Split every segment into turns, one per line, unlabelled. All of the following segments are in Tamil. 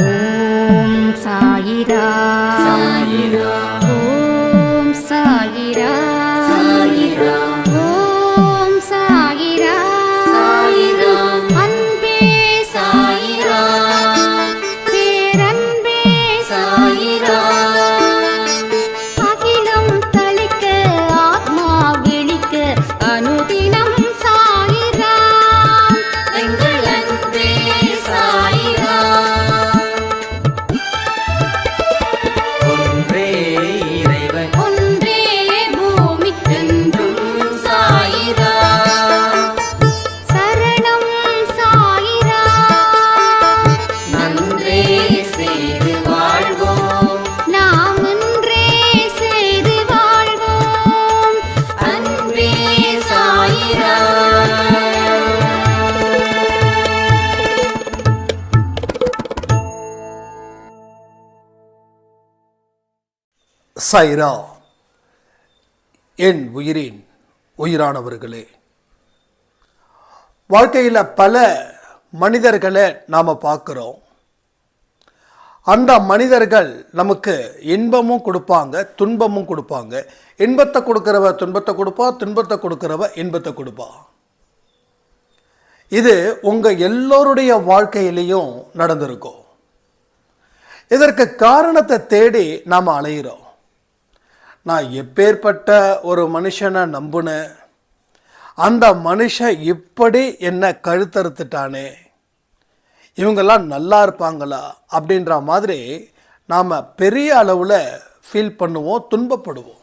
ஓம் சாயிரா.
சாயிரா.
சைரா என் உயிரின் உயிரானவர்களே வாழ்க்கையில் பல மனிதர்களை நாம் பார்க்குறோம். அந்த மனிதர்கள் நமக்கு இன்பமும் கொடுப்பாங்க துன்பமும் கொடுப்பாங்க. இன்பத்தை கொடுக்குறவ துன்பத்தை கொடுப்பா துன்பத்தை கொடுக்குறவ இன்பத்தை கொடுப்பா. இது உங்கள் எல்லோருடைய வாழ்க்கையிலையும் நடந்திருக்கும். இதற்கு காரணத்தை தேடி நாம் அலைகிறோம் நான் எப்பேற்பட்ட ஒரு மனுஷனை நம்புனேன் அந்த மனுஷன் இப்படி என்னை கழுத்தறுத்துட்டானே இவங்கெல்லாம் நல்லா இருப்பாங்களா அப்படின்ற மாதிரி நாம் பெரிய அளவில் ஃபீல் பண்ணுவோம் துன்பப்படுவோம்.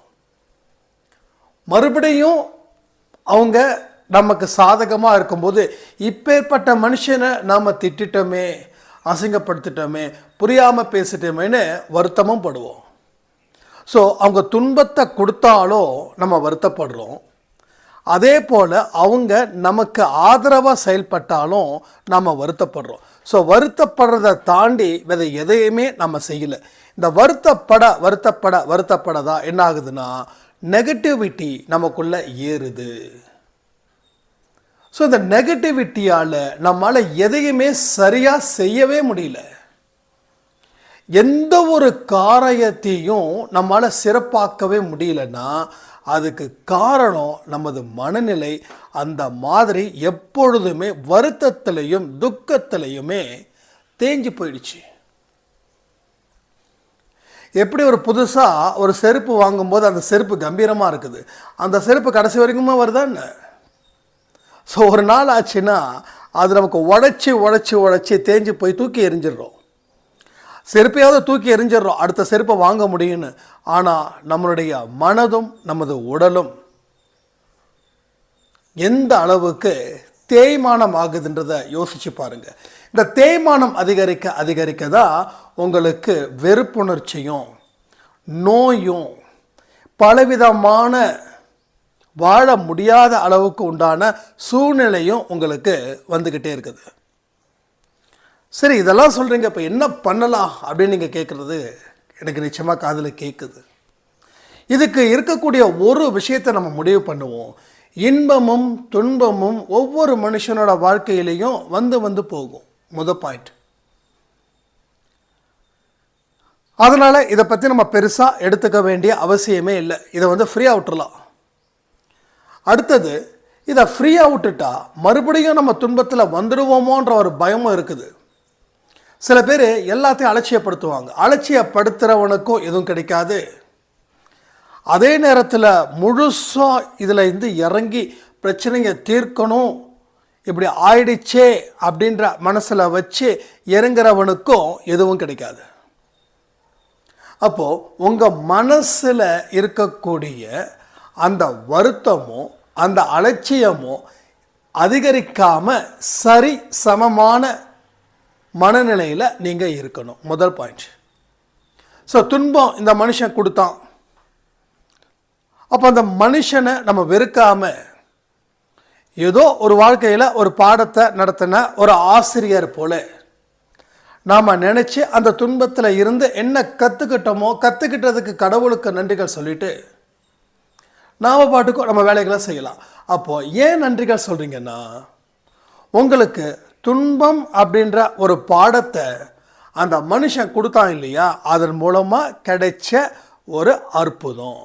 மறுபடியும் அவங்க நமக்கு சாதகமாக இருக்கும்போது இப்பேற்பட்ட மனுஷனை நாம் திட்டிட்டோமே அசிங்கப்படுத்திட்டோமே புரியாமல் பேசிட்டோமேன்னு வருத்தமும் படுவோம். ஸோ அவங்க துன்பத்தை கொடுத்தாலும் நம்ம வருத்தப்படுறோம். அதே போல் அவங்க நமக்கு ஆதரவாக செயல்பட்டாலும் நம்ம வருத்தப்படுறோம். ஸோ வருத்தப்படுறதை தாண்டி வேறு எதையுமே நம்ம செய்யலை. இந்த வருத்தப்பட வருத்தப்பட வருத்தப்பட தான் என்ன ஆகுதுன்னா நெகட்டிவிட்டி நமக்குள்ளே ஏறுது. ஸோ இந்த நெகட்டிவிட்டியால் நம்மளால் எதையுமே சரியாக செய்யவே முடியல. எந்த ஒரு காரியத்தையும் நம்மளால் சிறப்பாக்கவே முடியலன்னா அதுக்கு காரணம் நமது மனநிலை அந்த மாதிரி எப்பொழுதுமே வருத்தத்திலையும் துக்கத்திலையுமே தேஞ்சு போயிடுச்சு. எப்படி ஒரு புதுசாக ஒரு செருப்பு வாங்கும்போது அந்த செருப்பு கம்பீரமாக இருக்குது? அந்த செருப்பு கடைசி வரைக்குமே வருதா என்ன? ஸோ ஒரு நாள் ஆச்சுன்னா அது நமக்கு உடச்சி உடச்சி உடச்சி தேஞ்சு போய் தூக்கி எரிஞ்சிடுறோம். செருப்பையாவது தூக்கி எரிஞ்சிடறோம் அடுத்த செருப்பை வாங்க முடியும்னு. ஆனால் நம்மளுடைய மனதும் நமது உடலும் எந்த அளவுக்கு தேய்மானம் ஆகுதுன்றதை யோசிச்சு பாருங்கள் இந்த தேய்மானம் அதிகரிக்க அதிகரிக்க தான் உங்களுக்கு வெறுப்புணர்ச்சியும் நோயும் பலவிதமான வாழ முடியாத அளவுக்கு உண்டான சூழ்நிலையும் உங்களுக்கு வந்துக்கிட்டே இருக்குது. சரி இதெல்லாம் சொல்கிறீங்க இப்போ என்ன பண்ணலாம் அப்படின்னு நீங்கள் கேட்குறது எனக்கு நிச்சயமாக காதில் கேட்குது இதுக்கு இருக்கக்கூடிய ஒரு விஷயத்தை நம்ம முடிவு பண்ணுவோம். இன்பமும் துன்பமும் ஒவ்வொரு மனுஷனோட வாழ்க்கையிலையும் வந்து வந்து போகும். முத பாயிண்ட் அதனால் இதை பற்றி நம்ம பெருசாக எடுத்துக்க வேண்டிய அவசியமே இல்லை. இதை வந்து ஃப்ரீயாக விட்டுறலாம். அடுத்தது இதை ஃப்ரீயாக விட்டுட்டா மறுபடியும் நம்ம துன்பத்தில் வந்துடுவோமோன்ற ஒரு பயமும் இருக்குது. சில பேர் எல்லாத்தையும் அலட்சியப்படுத்துவாங்க. அலட்சியப்படுத்துகிறவனுக்கும் எதுவும் கிடைக்காது. அதே நேரத்தில் முழுசாக இதில் இருந்து இறங்கி பிரச்சனையை தீர்க்கணும். இப்படி ஆயிடுச்சே அப்படின்ற மனசில் வச்சு இறங்குறவனுக்கும் எதுவும் கிடைக்காது. அப்போது உங்கள் மனசில் இருக்கக்கூடிய அந்த வருத்தமும் அந்த அலட்சியமும் அதிகரிக்காமல் சரி சமமான மனநிலையில் நீங்கள் இருக்கணும். முதல் பாயிண்ட் ஸோ துன்பம் இந்த மனுஷன் கொடுத்தான். அப்போ அந்த மனுஷனை நம்ம வெறுக்காமல் ஏதோ ஒரு வாழ்க்கையில் ஒரு பாடத்தை நடத்தின ஒரு ஆசிரியர் போல நாம் நினச்சி அந்த துன்பத்தில் இருந்து என்ன கற்றுக்கிட்டோமோ கற்றுக்கிட்டதுக்கு கடவுளுக்கு நன்றிகள் சொல்லிட்டு நாம் பாட்டுக்கும் நம்ம வேலைகளை செய்யலாம். அப்போது ஏன் நன்றிகள் சொல்கிறீங்கன்னா உங்களுக்கு துன்பம் அப்படின்ற ஒரு பாடத்தை அந்த மனுஷன் கொடுத்தான் இல்லையா? அதன் மூலமாக கிடைச்ச ஒரு அற்புதம்.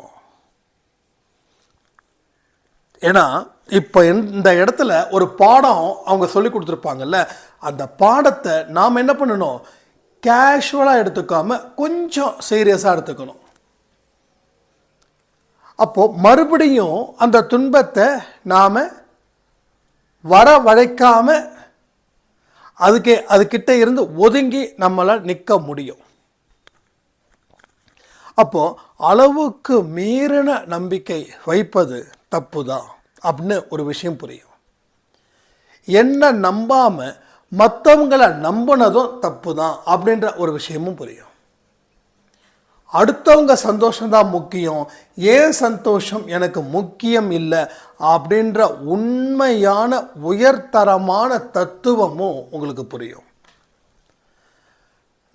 ஏன்னா இப்போ இந்த இடத்துல ஒரு பாடம் அவங்க சொல்லி கொடுத்துருப்பாங்கல்ல அந்த பாடத்தை நாம் என்ன பண்ணணும்? கேஷுவலாக எடுத்துக்காம கொஞ்சம் சீரியஸாக எடுத்துக்கணும். அப்போது மறுபடியும் அந்த துன்பத்தை நாம் வர வழைக்காமல் அதுக்கு அதுக்கிட்ட இருந்து ஒதுங்கி நம்மளால் நிற்க முடியும். அப்போது அளவுக்கு மீறின நம்பிக்கை வைப்பது தப்பு தான் அப்படின்னு ஒரு விஷயம் புரியும். என்ன நம்பாமல் மற்றவங்களை நம்பினதும் தப்பு தான் அப்படின்ற ஒரு விஷயமும் புரியும். அடுத்தவங்க சந்தோஷம்தான் முக்கியம். ஏன் சந்தோஷம்? எனக்கு முக்கியம் இல்லை அப்படின்ற உண்மையான உயர்தரமான தத்துவமும் உங்களுக்கு புரியும்.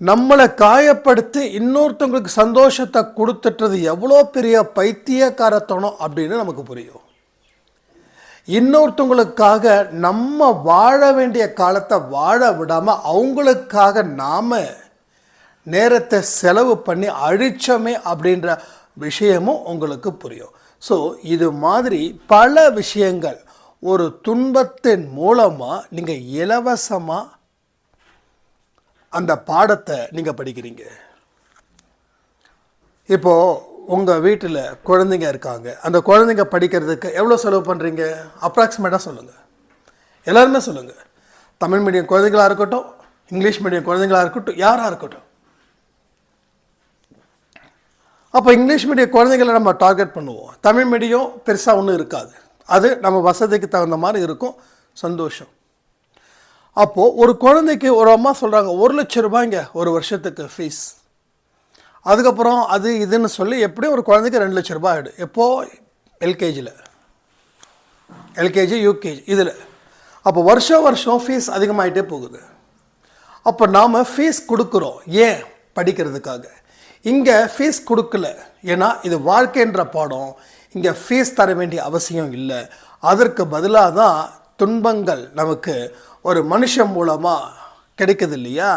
நம்மளை காயப்படுத்தி இன்னொருத்தவங்களுக்கு சந்தோஷத்தை கொடுத்துட்டது எவ்வளோ பெரிய பைத்தியக்காரத்தனம் அப்படின்னு நமக்கு புரியும். இன்னொருத்தவங்களுக்காக நம்ம வாழ வேண்டிய காலத்தை வாழ விடாமல் அவங்களுக்காக நாம் நேரத்தை செலவு பண்ணி அழிச்சோமே அப்படின்ற விஷயமும் உங்களுக்கு புரியும். ஸோ இது மாதிரி பல விஷயங்கள் ஒரு துன்பத்தின் மூலமாக நீங்கள் இலவசமாக அந்த பாடத்தை நீங்கள் படிக்கிறீங்க. இப்போது உங்கள் வீட்டில் குழந்தைங்க இருக்காங்க. அந்த குழந்தைங்க படிக்கிறதுக்கு எவ்வளோ செலவு பண்ணுறீங்க அப்ராக்சிமேட்டாக சொல்லுங்கள் எல்லாருமே சொல்லுங்கள் தமிழ் மீடியம் குழந்தைங்களாக இருக்கட்டும் இங்கிலீஷ் மீடியம் குழந்தைங்களாக இருக்கட்டும் யாராக இருக்கட்டும். அப்போ இங்கிலீஷ் மீடியம் குழந்தைங்களை நம்ம டார்கெட் பண்ணுவோம். தமிழ் மீடியம் பெருசாக ஒன்றும் இருக்காது. அது நம்ம வசதிக்கு தகுந்த மாதிரி இருக்கும். சந்தோஷம். அப்போது ஒரு குழந்தைக்கு ஒரு அம்மா சொல்கிறாங்க ஒரு லட்ச ரூபாய்ங்க ஒரு வருஷத்துக்கு ஃபீஸ் அதுக்கப்புறம் அது இதுன்னு சொல்லி எப்படியும் ஒரு குழந்தைக்கு ரெண்டு லட்ச ரூபாய் ஆகிடும் எப்போது எல்கேஜியில் எல்கேஜி யூகேஜி இதில். அப்போ வருஷம் வருஷம் ஃபீஸ் அதிகமாகிட்டே போகுது. அப்போ நாம் ஃபீஸ் கொடுக்குறோம். ஏன்? படிக்கிறதுக்காக. இங்கே ஃபீஸ் கொடுக்கல. ஏன்னா இது வாழ்க்கைன்ற பாடம். இங்கே ஃபீஸ் தர வேண்டிய அவசியம் இல்லை. அதற்கு பதிலாக தான் துன்பங்கள் நமக்கு ஒரு மனுஷன் மூலமாக கிடைக்குது இல்லையா?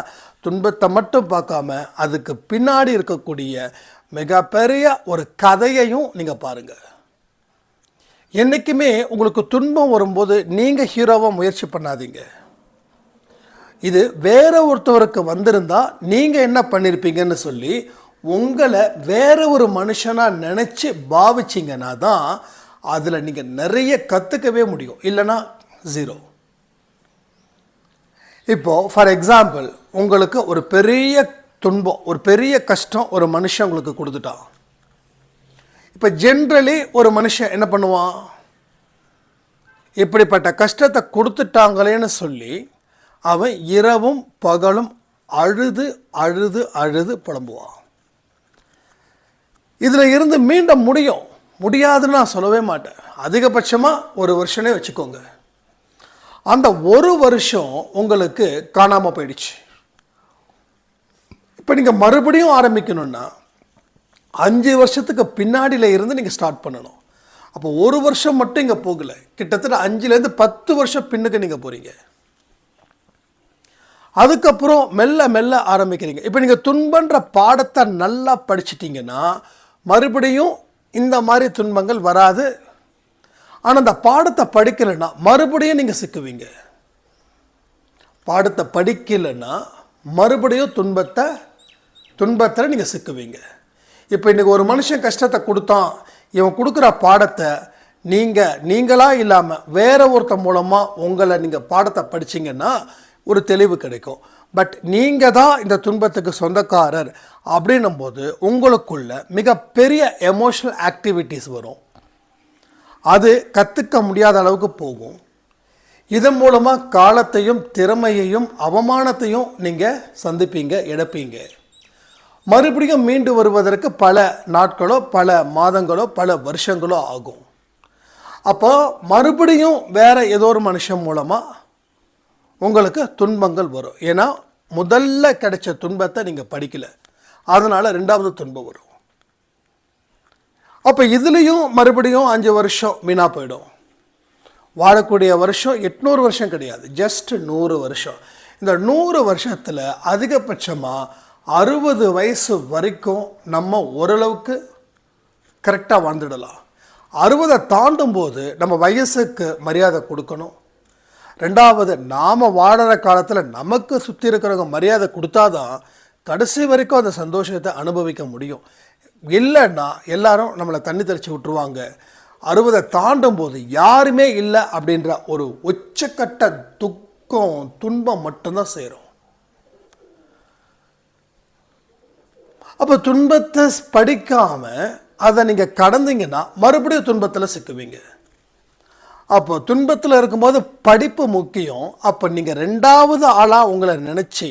துன்பத்தை மட்டும் பார்க்காம அதுக்கு பின்னாடி இருக்கக்கூடிய மிகப்பெரிய ஒரு கதையையும் நீங்கள் பாருங்கள் என்றைக்குமே உங்களுக்கு துன்பம் வரும்போது நீங்கள் ஹீரோவாக முயற்சி பண்ணாதீங்க. இது வேற ஒருத்தவருக்கு வந்திருந்தால் நீங்கள் என்ன பண்ணியிருப்பீங்கன்னு சொல்லி உங்களை வேற ஒரு மனுஷனாக நினச்சி பாவிச்சிங்கன்னா தான் அதில் நீங்கள் நிறைய கற்றுக்கவே முடியும். இல்லைன்னா ஜீரோ இப்போது ஃபார் எக்ஸாம்பிள் உங்களுக்கு ஒரு பெரிய துன்பம் ஒரு பெரிய கஷ்டம் ஒரு மனுஷன் உங்களுக்கு கொடுத்துட்டான். இப்போ ஜென்ரலி ஒரு மனுஷன் என்ன பண்ணுவான்? இப்படிப்பட்ட கஷ்டத்தை கொடுத்துட்டாங்களேன்னு சொல்லி அவன் இரவும் பகலும் அழுது அழுது அழுது புலம்புவான். இதில் இருந்து மீண்ட முடியும். முடியாதுன்னு நான் சொல்லவே மாட்டேன். அதிகபட்சமாக ஒரு வருஷனே வச்சுக்கோங்க. அந்த ஒரு வருஷம் உங்களுக்கு காணாமல் போயிடுச்சு. இப்போ நீங்கள் மறுபடியும் ஆரம்பிக்கணும்னா அஞ்சு வருஷத்துக்கு பின்னாடியில் இருந்து நீங்கள் ஸ்டார்ட் பண்ணணும். அப்போ ஒரு வருஷம் மட்டும் இங்கே போகலை. கிட்டத்தட்ட அஞ்சுலேருந்து பத்து வருஷம் பின்னுக்கு நீங்கள் போகிறீங்க அதுக்கப்புறம் மெல்ல மெல்ல ஆரம்பிக்கிறீங்க. இப்போ நீங்கள் துன்பன்ற பாடத்தை நல்லா படிச்சிட்டிங்கன்னா மறுபடியும் இந்த மாதிரி துன்பங்கள் வராது. ஆனால் அந்த பாடத்தை படிக்கலைன்னா மறுபடியும் நீங்கள் சிக்குவீங்க. பாடத்தை படிக்கலைன்னா மறுபடியும் துன்பத்தை துன்பத்தில் நீங்கள் சிக்குவீங்க. இப்போ இன்றைக்கி ஒரு மனுஷன் கஷ்டத்தை கொடுத்தான். இவன் கொடுக்குற பாடத்தை நீங்கள் நீங்களாக இல்லாமல் வேற ஒருத்தன் மூலமாக உங்களை நீங்கள் பாடத்தை படிச்சீங்கன்னா ஒரு தெளிவு கிடைக்கும். பட் நீங்கள் தான் இந்த துன்பத்துக்கு சொந்தக்காரர். அப்படின்னும் போது உங்களுக்குள்ள மிகப்பெரிய எமோஷனல் ஆக்டிவிட்டீஸ் வரும். அது கற்றுக்க முடியாத அளவுக்கு போகும். இதன் மூலமாக காலத்தையும் திறமையையும் அவமானத்தையும் நீங்கள் சந்திப்பீங்க இழப்பீங்க. மறுபடியும் மீண்டு வருவதற்கு பல நாட்களோ பல மாதங்களோ பல வருஷங்களோ ஆகும். அப்போ மறுபடியும் வேறு ஏதோ ஒரு மனுஷன் மூலமாக உங்களுக்கு துன்பங்கள் வரும். ஏன்னா முதல்ல கிடைச்ச துன்பத்தை நீங்கள் படிக்கலை. அதனால் ரெண்டாவது துன்பம் வரும். அப்போ இதுலேயும் மறுபடியும் அஞ்சு வருஷம் வீணாக போயிடும். வாழக்கூடிய வருஷம் எட்நூறு வருஷம் கிடையாது. ஜஸ்ட் நூறு வருஷம். இந்த நூறு வருஷத்தில் அதிகபட்சமாக அறுபது வயசு வரைக்கும் நம்ம ஓரளவுக்கு கரெக்டாக வாழ்ந்துடலாம். அறுபதை தாண்டும் போது நம்ம வயசுக்கு மரியாதை கொடுக்கணும். ரெண்டாவது நாம் வாழற காலத்தில் நமக்கு சுற்றி இருக்கிறவங்க மரியாதை கொடுத்தாதான் கடைசி வரைக்கும் அந்த சந்தோஷத்தை அனுபவிக்க முடியும். இல்லைன்னா எல்லாரும் நம்மளை தண்ணி தெளித்து விட்டுருவாங்க. அறுபதை தாண்டும் போது யாருமே இல்லை அப்படின்ற ஒரு உச்சக்கட்ட துக்கம் துன்பம் மட்டும்தான் சேரும். அப்போ துன்பத்தை படிக்காம அதை நீங்கள் கடந்தீங்கன்னா மறுபடியும் துன்பத்தில் சிக்குவீங்க. அப்போ துன்பத்தில் இருக்கும்போது படிப்பு முக்கியம். அப்போ நீங்கள் ரெண்டாவது ஆளாக உங்களை நினச்சி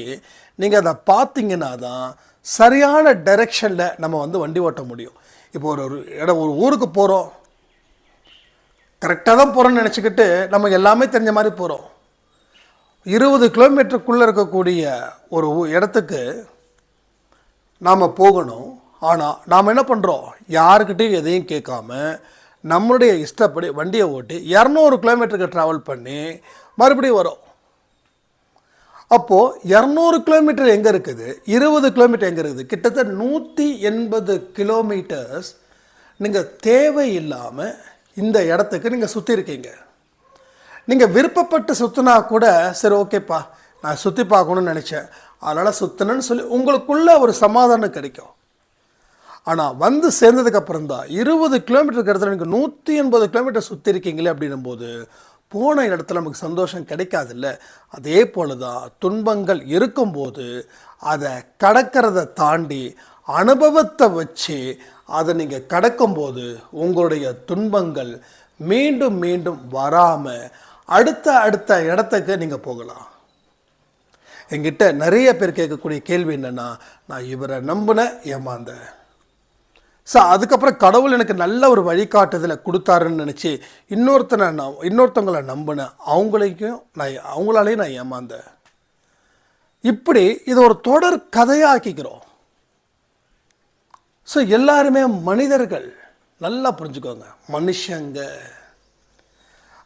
நீங்கள் அதை பார்த்தீங்கன்னா தான் சரியான டைரெக்ஷனில் நம்ம வந்து வண்டி ஓட்ட முடியும். இப்போ ஒரு ஒரு இடம் ஒரு ஊருக்கு போகிறோம் கரெக்டாக தான் போகிறோம்னு நினச்சிக்கிட்டு நம்ம எல்லாமே தெரிஞ்ச மாதிரி போகிறோம் இருபது கிலோமீட்டருக்குள்ளே இருக்கக்கூடிய ஒரு இடத்துக்கு நாம் போகணும். ஆனால் நாம் என்ன பண்ணுறோம் யாருக்கிட்டையும் எதையும் கேட்காம நம்மளுடைய இஷ்டப்படி வண்டியை ஓட்டி இரநூறு கிலோமீட்டருக்கு ட்ராவல் பண்ணி மறுபடியும் வரோம். அப்போது இரநூறு கிலோமீட்டர் எங்கே இருக்குது? இருபது கிலோமீட்டர் எங்கே இருக்குது? கிட்டத்தட்ட நூற்றி எண்பது கிலோமீட்டர்ஸ் நீங்கள் தேவையில்லாமல் இந்த இடத்துக்கு நீங்கள் சுற்றி இருக்கீங்க. நீங்கள் விருப்பப்பட்டு சுற்றினா கூட சரி ஓகேப்பா. நான் சுற்றி பார்க்கணும்னு நினச்சேன். அதனால் சுற்றினேன்னு சொல்லி உங்களுக்குள்ளே ஒரு சமாதானம் கிடைக்கும். ஆனால் வந்து சேர்ந்ததுக்கப்புறம் தான் இருபது கிலோமீட்டருக்கு இடத்துல நீங்கள் நூற்றி எண்பது கிலோமீட்டர் சுற்றி இருக்கீங்களே அப்படின்னும் போது போன இடத்துல நமக்கு சந்தோஷம் கிடைக்காதுல்ல? அதே போல தான் துன்பங்கள் இருக்கும்போது அதை கடக்கிறத தாண்டி அனுபவத்தை வச்சு அதை நீங்கள் கடக்கும்போது உங்களுடைய துன்பங்கள் மீண்டும் மீண்டும் வராமல் அடுத்த அடுத்த இடத்துக்கு நீங்கள் போகலாம். என்கிட்ட நிறைய பேர் கேட்கக்கூடிய கேள்வி என்னென்னா நான் இவரை நம்பின ஏமாந்தேன். ஸோ அதுக்கப்புறம் கடவுள் எனக்கு நல்ல ஒரு வழிகாட்டுதலை கொடுத்தாருன்னு நினச்சி இன்னொருத்தனை நான் இன்னொருத்தவங்களை நம்பினேன் அவங்களையும் நான் அவங்களாலையும் நான் ஏமாந்தேன். இப்படி இது ஒரு தொடர் கதையாக்கிக்கிறோம். ஸோ எல்லாருமே மனிதர்கள். நல்லா புரிஞ்சுக்கோங்க. மனுஷங்க.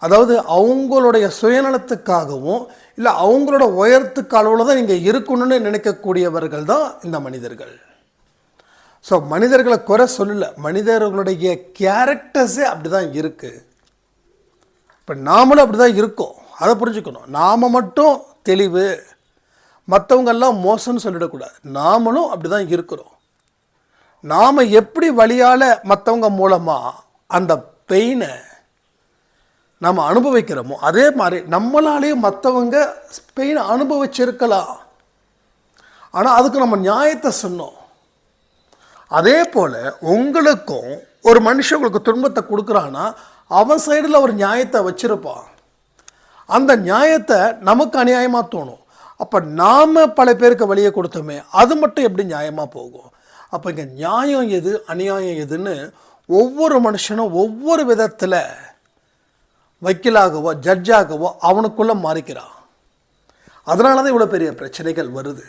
அதாவது அவங்களுடைய சுயநலத்துக்காகவும் இல்லை அவங்களோட உயரத்துக்கு அளவில் தான் நீங்கள் இருக்கணும்னு நினைக்கக்கூடியவர்கள் தான் இந்த மனிதர்கள். ஸோ மனிதர்களை குறை சொல்லல. மனிதர்களுடைய கேரக்டர்ஸே அப்படி தான் இருக்குது இப்போ நாமளும் அப்படி தான் இருக்கோம். அதை புரிஞ்சுக்கணும். நாம் மட்டும் தெளிவு மற்றவங்கெல்லாம் மோசம்னு சொல்லிடக்கூடாது. நாமளும் அப்படி தான் இருக்கிறோம். நாம் எப்படி வழியால் மற்றவங்க மூலமாக அந்த பெயினை நம்ம அனுபவிக்கிறோமோ அதே மாதிரி நம்மளாலேயும் மற்றவங்க பெயினை அனுபவிச்சிருக்கலாம். ஆனால் அதுக்கு நம்ம நியாயத்தை சொன்னோம் அதே போல் உங்களுக்கும் ஒரு மனுஷன் உங்களுக்கு துன்பத்தை கொடுக்குறான்னா அவன் சைடில் ஒரு நியாயத்தை வச்சிருப்பான். அந்த நியாயத்தை நமக்கு அநியாயமாக தோணும். அப்போ நாம் பல பேருக்கு வழியை கொடுத்தோமே அது மட்டும் எப்படி நியாயமாக போகும்? அப்போ இங்கே நியாயம் எது அநியாயம் எதுன்னு ஒவ்வொரு மனுஷனும் ஒவ்வொரு விதத்தில் வக்கீலாகவோ ஜட்ஜாகவோ அவனுக்குள்ளே மாறிக்கிறான். அதனால தான் இவ்வளோ பெரிய பிரச்சனைகள் வருது.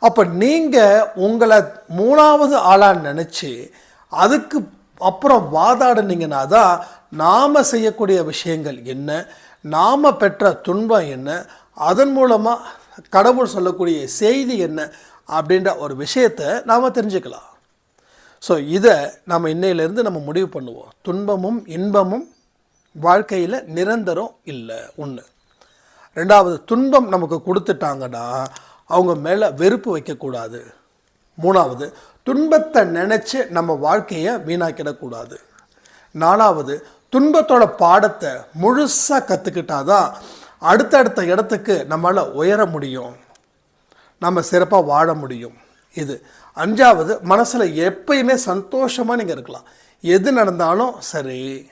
அப்போ நீங்கள் உங்களை மூணாவது ஆளாக நினச்சி அதுக்கு அப்புறம் வாதாடுனீங்கன்னா தான் நாம் செய்யக்கூடிய விஷயங்கள் என்ன நாம் பெற்ற துன்பம் என்ன அதன் மூலமாக கடவுள் சொல்லக்கூடிய செய்தி என்ன அப்படின்ற ஒரு விஷயத்தை நாம் தெரிஞ்சுக்கலாம். ஸோ இதை நம்ம இன்னையிலேருந்து நம்ம முடிவு பண்ணுவோம். துன்பமும் இன்பமும் வாழ்க்கையில் நிரந்தரம் இல்லை ஒன்று ரெண்டாவது துன்பம் நமக்கு கொடுத்துட்டாங்கன்னா அவங்க மேலே வெறுப்பு வைக்கக்கூடாது. மூணாவது துன்பத்தை நினச்சி நம்ம வாழ்க்கையை வீணாக்கிடக்கூடாது. நாலாவது துன்பத்தோட பாடத்தை முழுசாக கற்றுக்கிட்டாதான் அடுத்தடுத்த இடத்துக்கு நம்மளால் உயர முடியும். நம்ம சிறப்பாக வாழ முடியும். இது. அஞ்சாவது மனசில் எப்பயுமே சந்தோஷமாக நீங்கள் இருக்கலாம். எது நடந்தாலும் சரி.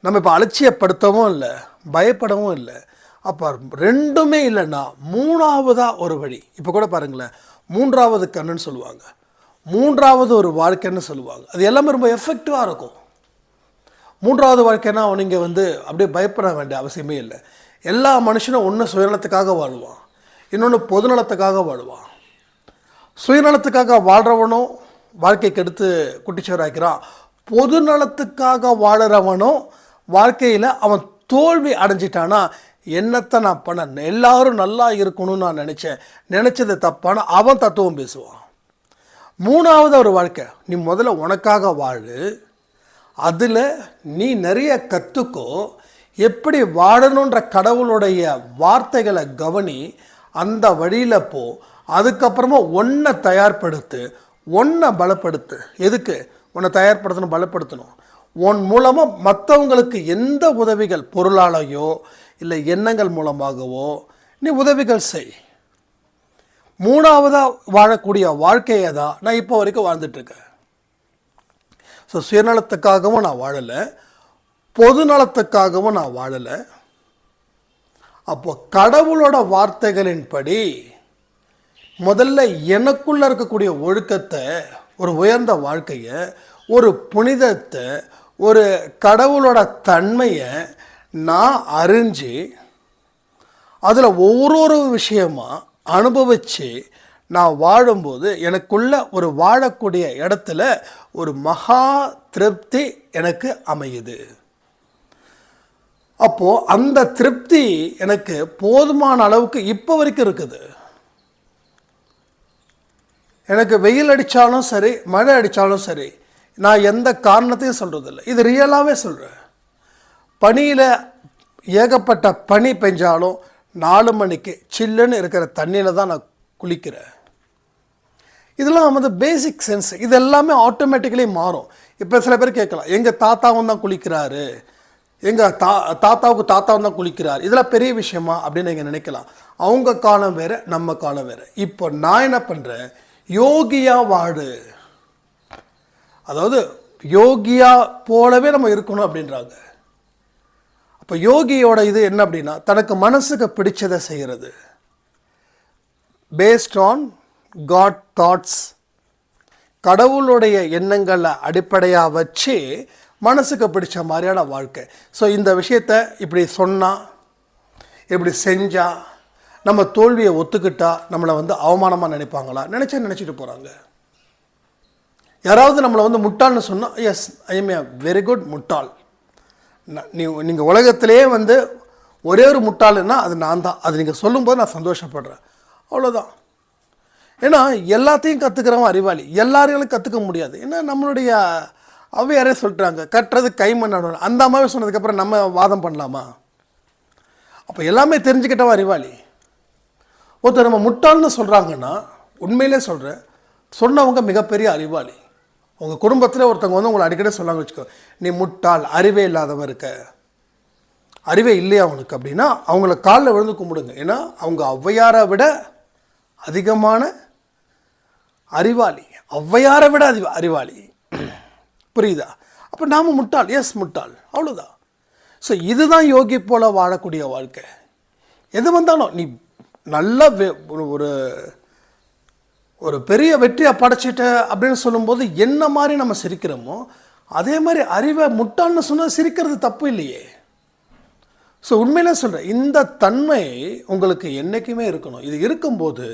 நம்ம இப்போ அலட்சியப்படுத்தவும் இல்லை பயப்படவும் இல்லை. அப்போ ரெண்டுமே இல்லைன்னா மூணாவதாக ஒரு வழி. இப்போ கூட பாருங்களேன் மூன்றாவது கண்ணுன்னு சொல்லுவாங்க. மூன்றாவது ஒரு வாழ்க்கைன்னு சொல்லுவாங்க. அது எல்லாமே ரொம்ப எஃபெக்டிவாக இருக்கும். மூன்றாவது வாழ்க்கைன்னா நீங்கள் வந்து அப்படியே பயப்பட வேண்டிய அவசியமே இல்லை. எல்லா மனுஷனும் ஒன்று சுயநலத்துக்காக வாழ்வான். இன்னொன்று பொதுநலத்துக்காக வாழ்வான். சுயநலத்துக்காக வாழ்கிறவனும் வாழ்க்கைக்கு எடுத்து குட்டிச்சவராக்கிறான். பொதுநலத்துக்காக வாழறவனும் வாழ்க்கையில் அவன் தோல்வி அடைஞ்சிட்டானா என்னத்தை நான் பண்ண எல்லாரும் நல்லா இருக்கணும்னு நான் நினச்சேன். நினச்சது தப்பான அவன் தத்துவம் பேசுவான். மூணாவது ஒரு வாழ்க்கை நீ முதல்ல உனக்காக வாழு. அதில் நீ நிறைய கற்றுக்கோ எப்படி வாழணுன்ற கடவுளுடைய வார்த்தைகளை கவனி அந்த வழியில் போ. அதுக்கப்புறமா ஒன்றை தயார்படுத்து ஒன்றை பலப்படுத்து. எதுக்கு? உன்னை தயார்படுத்தணும் பலப்படுத்தணும். உன் மூலமாக மற்றவங்களுக்கு எந்த உதவிகள் பொருளாலையோ இல்லை எண்ணங்கள் மூலமாகவோ நீ உதவிகள் செய். மூணாவதாக வாழக்கூடிய வாழ்க்கையை தான் நான் இப்போ வரைக்கும் வாழ்ந்துட்டுருக்கேன். ஸோ சுயநலத்துக்காகவும் நான் வாழலை. பொது நலத்துக்காகவும் நான் வாழலை. அப்போ கடவுளோட வார்த்தைகளின்படி முதல்ல எனக்குள்ளே இருக்கக்கூடிய ஒழுக்கத்தை ஒரு உயர்ந்த வாழ்க்கையை ஒரு புனிதத்தை ஒரு கடவுளோட தன்மையை நான் அறிஞ்சு அதில் ஒரு ஒரு விஷயமாக அனுபவித்து நான் வாழும்போது எனக்குள்ள ஒரு வாழக்கூடிய இடத்துல ஒரு மகா திருப்தி எனக்கு அமையுது. அப்போது அந்த திருப்தி எனக்கு போதுமான அளவுக்கு இப்போ வரைக்கும் இருக்குது. எனக்கு வெயில் அடித்தாலும் சரி மழை அடித்தாலும் சரி நான் எந்த காரணத்தையும் சொல்கிறதில்ல இது ரியலாகவே சொல்கிறேன் பனியில் ஏகப்பட்ட பனி பெஞ்சாலும் நாலு மணிக்கு சில்லுன்னு இருக்கிற தண்ணியில் தான் நான் குளிக்கிறேன். இதெல்லாம் வந்து பேசிக் சென்ஸ் இது எல்லாமே ஆட்டோமேட்டிக்கலி மாறும். இப்போ சில பேர் கேட்கலாம் எங்கள் தாத்தாவும் தான் குளிக்கிறாரு? எங்கள் தா தாத்தாவுக்கு தாத்தாவும் தான் குளிக்கிறார்? இதெல்லாம் பெரிய விஷயமா அப்படின்னு நீங்கள் நினைக்கலாம். அவங்க காலம் வேறு நம்ம காலம் வேறு. இப்போ நான் என்ன பண்ணுறேன் யோகியா வாடு அதாவது யோகியா போலவே நம்ம இருக்கணும் அப்படின்றாங்க. அப்போ யோகியோட இது என்ன அப்படின்னா தனக்கு மனசுக்கு பிடிச்சதை செய்கிறது பேஸ்ட் ஆன் காட் தாட்ஸ் கடவுளுடைய எண்ணங்களை அடிப்படையாக வச்சு மனசுக்கு பிடிச்ச மாதிரியான வாழ்க்கை. ஸோ இந்த விஷயத்தை இப்படி சொன்னால் இப்படி செஞ்சால் நம்ம தோல்வியை ஒத்துக்கிட்டா நம்மளை வந்து அவமானமாக நினைப்பாங்களா? நினச்சா நினச்சிட்டு போகிறாங்க யாராவது நம்மளை வந்து முட்டாள்னு சொன்னால் yes I am a very good முட்டாள். நீ நீங்கள் உலகத்திலே வந்து ஒரே ஒரு முட்டாளுன்னா அது நான் தான். அது நீங்கள் சொல்லும்போது நான் சந்தோஷப்படுறேன். அவ்வளோதான் ஏன்னா எல்லாத்தையும் கற்றுக்கிறவன் அறிவாளி. எல்லாரையும் கற்றுக்க முடியாது. ஏன்னா நம்மளுடைய அவையாரே சொல்லிட்டாங்க கட்டுறது கைமண் அந்த அம்மாவே சொன்னதுக்கப்புறம் நம்ம வாதம் பண்ணலாமா? அப்போ எல்லாமே தெரிஞ்சுக்கிட்டவன் அறிவாளி. ஒருத்தர் நம்ம முட்டாள்னு சொல்கிறாங்கன்னா உண்மையிலே சொல்கிறேன் சொன்னவங்க மிகப்பெரிய அறிவாளி. உங்கள் குடும்பத்தில் ஒருத்தவங்க வந்து உங்களை அடிக்கடி சொல்லாங்க வச்சுக்கோ. நீ முட்டாள் அறிவே இல்லாதவன் இருக்க. அறிவே இல்லையா அவனுக்கு அப்படின்னா அவங்கள காலில் விழுந்து கும்பிடுங்க. ஏன்னா அவங்க ஔவையாரை விட அதிகமான அறிவாளி. ஔவையாரை விட அறிவா அறிவாளி. புரியுதா? அப்போ நாம் முட்டாள். எஸ் முட்டாள். அவ்வளோதான் ஸோ இதுதான் யோகி போல் வாழக்கூடிய வாழ்க்கை. எது வந்தாலும் நீ நல்ல ஒரு- ஒரு பெரிய வெற்றியை படைச்சிட்டு அப்படின்னு சொல்லும்போது என்ன மாதிரி நம்ம சிரிக்கிறோமோ அதே மாதிரி அறிவை முட்டாள்னு சொன்னால் சிரிக்கிறது தப்பு இல்லையே. ஸோ உண்மையிலே சொல்கிறேன் இந்த தன்மை உங்களுக்கு என்றைக்குமே இருக்கணும். இது இருக்கும்போது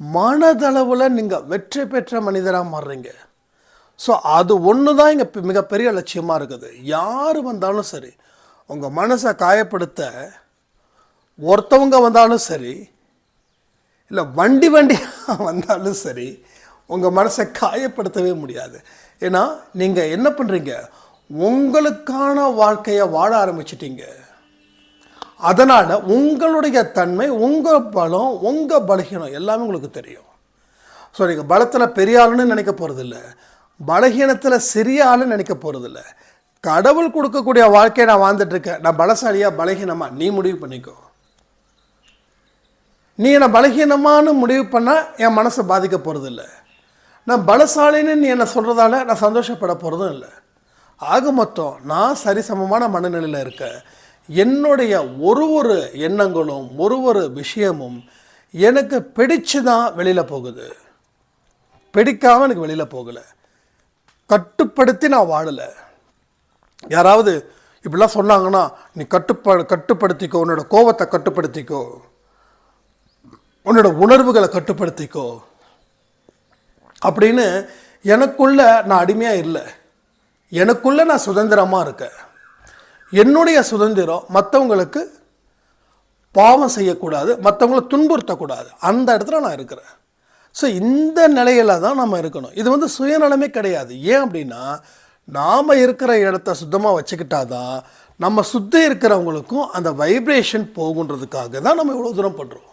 மனதளவில் நீங்கள் வெற்றி பெற்ற மனிதராக மாறுறீங்க. ஸோ அது ஒன்று தான் இங்கே மிகப்பெரிய லட்சியமாக இருக்குது. யார் வந்தாலும் சரி உங்கள் மனசை காயப்படுத்த ஒருத்தவங்க வந்தாலும் சரி இல்லை வண்டி வண்டியாக வந்தாலும் சரி உங்கள் மனசை காயப்படுத்தவே முடியாது. ஏன்னா நீங்கள் என்ன பண்ணுறீங்க உங்களுக்கான வாழ்க்கையை வாழ ஆரம்பிச்சிட்டீங்க. அதனால் உங்களுடைய தன்மை உங்கள் பலம் உங்கள் பலகீனம் எல்லாமே உங்களுக்கு தெரியும். ஸோ நீங்கள் பலத்தில் பெரிய ஆளுன்னு நினைக்க போகிறதில்ல பலகீனத்தில் சிறிய ஆளுன்னு நினைக்க போகிறதில்ல கடவுள் கொடுக்கக்கூடிய வாழ்க்கையை நான் வாழ்ந்துட்டுருக்கேன் நான் பலசாலியாக பலகீனமாக நீ முடிவு பண்ணிக்கோ. நீ என்னை பலகீனமானு முடிவு பண்ணால் என் மனசை பாதிக்க போகிறதில்ல நான் பலசாலின்னு நீ என்னை சொல்கிறதால நான் சந்தோஷப்பட போகிறதும் இல்லை. ஆக மொத்தம் நான் சரிசமமான மனநிலையில் இருக்கேன் என்னுடைய ஒரு ஒரு எண்ணங்களும் ஒரு ஒரு விஷயமும் எனக்கு பிடிச்சு தான் வெளியில் போகுது. பிடிக்காமல் எனக்கு வெளியில் போகலை. கட்டுப்படுத்தி நான் வாழலை. யாராவது இப்படிலாம் சொன்னாங்கன்னா நீ கட்டுப்ப கட்டுப்படுத்திக்கோ உன்னோட கோபத்தை கட்டுப்படுத்திக்கோ. உன்னோட உணர்வுகளை கட்டுப்படுத்திக்கோ. அப்படின்னு எனக்குள்ள நான் அடிமையாக இல்லை. எனக்குள்ள நான் சுதந்திரமாக இருக்கேன் என்னுடைய சுதந்திரம் மற்றவங்களுக்கு பாவம் செய்யக்கூடாது மற்றவங்கள துன்புறுத்தக்கூடாது. அந்த இடத்துல நான் இருக்கிறேன். ஸோ இந்த நிலையில தான் நம்ம இருக்கணும். இது வந்து சுயநலமே கிடையாது. ஏன் அப்படின்னா நாம் இருக்கிற இடத்த சுத்தமாக வச்சுக்கிட்டா தான் நம்ம சுற்றி இருக்கிறவங்களுக்கும் அந்த வைப்ரேஷன் போகுன்றதுக்காக தான் நம்ம இவ்வளோ தூரம் பண்ணுறோம்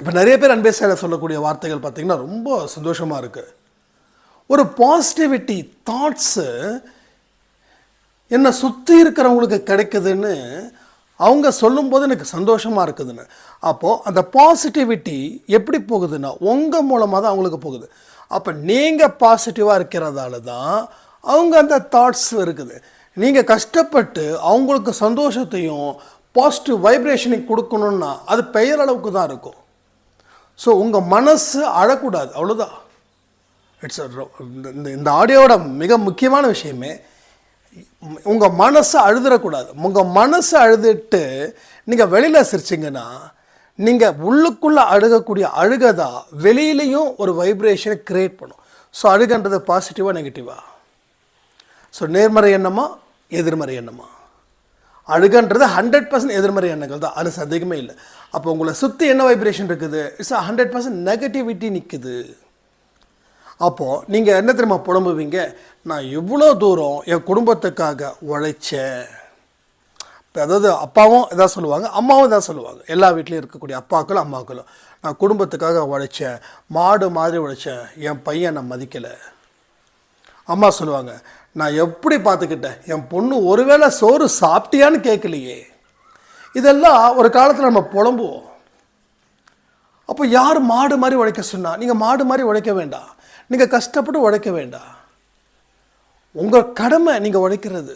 இப்போ நிறைய பேர் அன்பே சேர சொல்லக்கூடிய வார்த்தைகள் பார்த்திங்கன்னா ரொம்ப சந்தோஷமாக இருக்குது ஒரு பாசிட்டிவிட்டி தாட்ஸு என்னை சுற்றி இருக்கிறவங்களுக்கு கிடைக்குதுன்னு அவங்க சொல்லும்போது எனக்கு சந்தோஷமாக இருக்குதுன்னு. அப்போது அந்த பாசிட்டிவிட்டி எப்படி போகுதுன்னா உங்கள் மூலமாக தான் அவங்களுக்கு போகுது. அப்போ நீங்கள் பாசிட்டிவாக இருக்கிறதால தான் அவங்க அந்த தாட்ஸ் இருக்குது. நீங்கள் கஷ்டப்பட்டு அவங்களுக்கு சந்தோஷத்தையும் பாசிட்டிவ் வைப்ரேஷனையும் கொடுக்கணுன்னா அது பெயரளவுக்கு தான் இருக்கும். ஸோ உங்கள் மனசு அழக்கூடாது. அவ்வளோதான் இட்ஸ் இந்த இந்த ஆடியோட மிக முக்கியமான விஷயமே உங்கள் மனசு அழுதுறக்கூடாது. உங்கள் மனசு அழுதுட்டு நீங்கள் வெளியில் சிரிச்சிங்கன்னா நீங்கள் உள்ளுக்குள்ளே அழுகக்கூடிய அழுகை வெளியிலையும் ஒரு வைப்ரேஷனை க்ரியேட் பண்ணும். ஸோ அழுகன்றது பாசிட்டிவாக நெகட்டிவாக ஸோ நேர்மறை எண்ணமா எதிர்மறை எண்ணமா? அழுகன்றது ஹண்ட்ரட் பர்சன்ட் எதிர்மறை எண்ணங்கள் தான். அது சந்தேகமே இல்லை. அப்போ உங்களை சுற்றி என்ன வைப்ரேஷன் இருக்குது? இட்ஸ் ஹண்ட்ரட் பர்சன்ட் நெகட்டிவிட்டி நிற்குது அப்போது நீங்கள் என்ன தெரியுமா புலம்புவீங்க? நான் இவ்வளோ தூரம் என் குடும்பத்துக்காக உழைச்சேன். இப்போ அதாவது அப்பாவும் இதான் சொல்லுவாங்க அம்மாவும் இதாக சொல்லுவாங்க. எல்லா வீட்லேயும் இருக்கக்கூடிய அப்பாக்களும் அம்மாக்களும் நான் குடும்பத்துக்காக உழைச்சேன் மாடு மாதிரி உழைச்சேன் என் பையன் நான் மதிக்கலை. அம்மா சொல்லுவாங்க நான் எப்படி பார்த்துக்கிட்டேன்? என் பொண்ணு ஒருவேளை சோறு சாப்பிட்டியான்னு கேட்கலையே. இதெல்லாம் ஒரு காலத்தில் நம்ம புலம்புவோம். அப்போ யார் மாடு மாதிரி உழைக்க சொன்னால் நீங்கள் மாடு மாதிரி உழைக்க வேண்டாம். நீங்கள் கஷ்டப்பட்டு உழைக்க வேண்டாம். உங்கள் கடமை நீங்கள் உழைக்கிறது.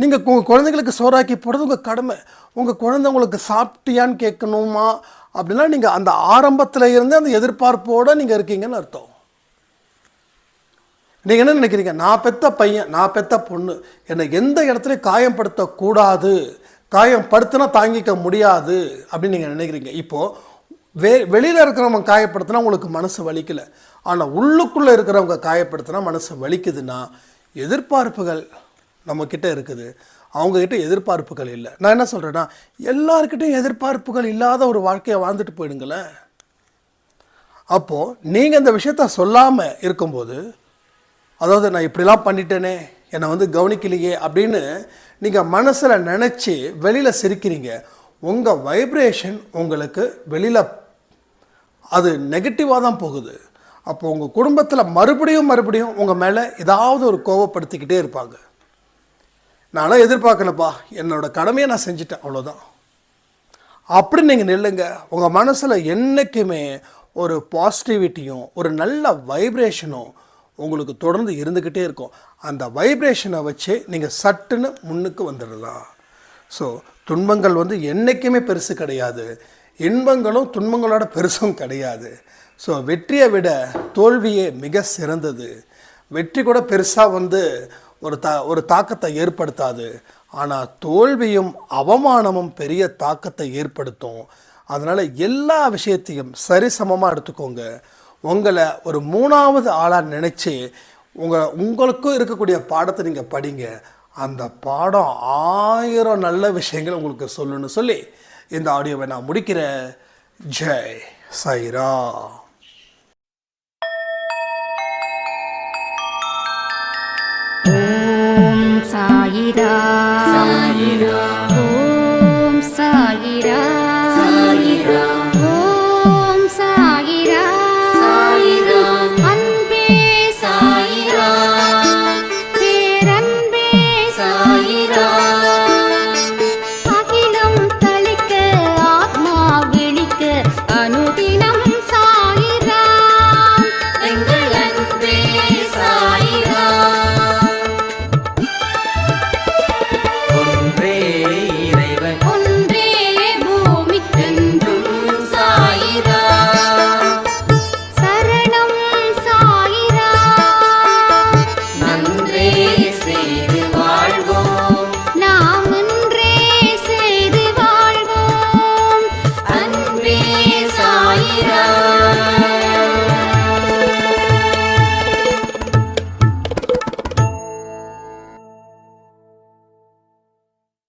நீங்கள் உங்கள் குழந்தைங்களுக்கு சோறாக்கி போடுறது உங்கள் கடமை. உங்கள் குழந்தை உங்களுக்கு சாப்பிட்டியான்னு கேட்கணுமா? அப்படின்னா நீங்கள் அந்த ஆரம்பத்தில் இருந்து அந்த எதிர்பார்ப்போடு நீங்கள் இருக்கீங்கன்னு அர்த்தம். நீங்கள் என்ன நினைக்கிறீங்க? நான் பெத்த பையன் நான் பெத்த பொண்ணு. என்னை எந்த இடத்துலையும் காயப்படுத்தக்கூடாது காயப்படுத்தினா தாங்கிக்க முடியாது அப்படின்னு நீங்கள் நினைக்கிறீங்க. இப்போது வெ வெளியில் இருக்கிறவங்க காயப்படுத்தினா உங்களுக்கு மனசு வலிக்கலை. ஆனால் உள்ளுக்குள்ளே இருக்கிறவங்க காயப்படுத்தினா மனசு வலிக்குதுன்னா எதிர்பார்ப்புகள் நம்மக்கிட்ட இருக்குது. அவங்கக்கிட்ட எதிர்பார்ப்புகள் இல்லை. நான் என்ன சொல்கிறேன்னா எல்லாருக்கிட்டையும் எதிர்பார்ப்புகள் இல்லாத ஒரு வாழ்க்கையை வாழ்ந்துட்டு போயிடுங்களேன். அப்போது நீங்கள் இந்த விஷயத்த சொல்லாமல் இருக்கும்போது அதாவது நான் இப்படிலாம் பண்ணிட்டேனே என்னை வந்து கவனிக்கலையே அப்படின்னு நீங்கள் மனசில் நினச்சி வெளியில் சிரிக்கிறீங்க. உங்கள் வைப்ரேஷன் உங்களுக்கு வெளியில் அது நெகட்டிவாக தான் போகுது. அப்போ உங்கள் குடும்பத்தில் மறுபடியும் மறுபடியும் உங்கள் மேலே ஏதாவது ஒரு கோவப்படுத்திக்கிட்டே இருப்பாங்க. நான்லாம் எதிர்பார்க்கலப்பா என்னோடய கடமையை நான் செஞ்சுட்டேன் அவ்வளோதான் அப்படி நீங்கள் நில்லுங்க. உங்கள் மனசில் என்றைக்குமே ஒரு பாசிட்டிவிட்டியும் ஒரு நல்ல வைப்ரேஷனும் உங்களுக்கு தொடர்ந்து இருந்துக்கிட்டே இருக்கும். அந்த வைப்ரேஷனை வச்சு நீங்கள் சட்டுன்னு முன்னுக்கு வந்துடலாம். ஸோ துன்பங்கள் வந்து என்றைக்குமே பெருசு கிடையாது. இன்பங்களும் துன்பங்களோட பெருசும் கிடையாது. ஸோ வெற்றியை விட தோல்வியே மிக சிறந்தது. வெற்றி கூட பெருசாக வந்து ஒரு தா ஒரு தாக்கத்தை ஏற்படுத்தாது. ஆனால் தோல்வியும் அவமானமும் பெரிய தாக்கத்தை ஏற்படுத்தும். அதனால் எல்லா விஷயத்தையும் சரிசமமாக எடுத்துக்கோங்க. உங்களை ஒரு மூணாவது ஆளாக நினச்சி உங்கள் உங்களுக்கும் இருக்கக்கூடிய பாடத்தை நீங்கள் படிங்க. அந்த பாடம் ஆயிரம் நல்ல விஷயங்கள் உங்களுக்கு சொல்லணும்னு சொல்லி இந்த ஆடியோவை நான் முடிக்கிறேன். ஜெய் சைரா. ஓம் சாயிரா. சாயிரா.
ஓம் சாயிரா.
சாயிரா.